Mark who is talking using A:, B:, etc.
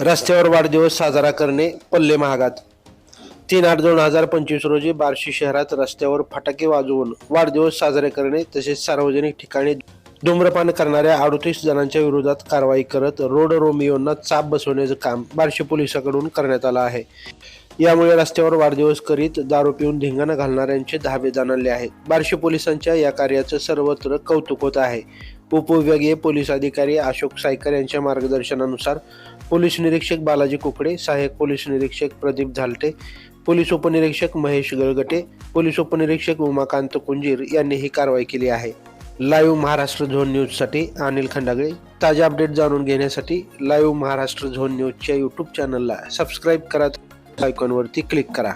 A: रस्त्यावर वाढदिवस साजरा करणे पल्ले महागात. तीन आठ दोन हजार पंचवीस रोजी बार्शी शहरात रस्त्यावर फटाके वाजवून वाढदिवस साजरे करणे तसेच सार्वजनिक ठिकाणी धूम्रपान करणाऱ्या अडतीस जणांच्या विरोधात कारवाई करत रोड रोमियोंना चाप बसवण्याचं काम बार्शी पोलिसांकडून करण्यात आलं आहे. यामुळे रस्त्यावर वाढदिवस करीत दारू पिऊन धिंगाणा घालणाऱ्यांचे धाबे जाणवले आहेत. बार्शी पोलिसांच्या या कार्याचं सर्वत्र कौतुक होत आहे. उपविभागीय पोलीस अधिकारी अशोक सायकर यांच्या मार्गदर्शनानुसार पोलीस निरीक्षक बालाजी कुकडे सहाय्यक पोलीस निरीक्षक प्रदीप झालटे पोलीस उपनिरीक्षक महेश गळगटे पोलीस उपनिरीक्षक उमाकांत कुंजीर यांनी ही कारवाई केली आहे. लाईव्ह महाराष्ट्र झोन न्यूजसाठी अनिल खंडागळे. ताज्या अपडेट जाणून घेण्यासाठी लाईव्ह महाराष्ट्र झोन न्यूजच्या यूट्यूब चॅनलला सबस्क्राईब करा. आयकॉनवरती क्लिक करा.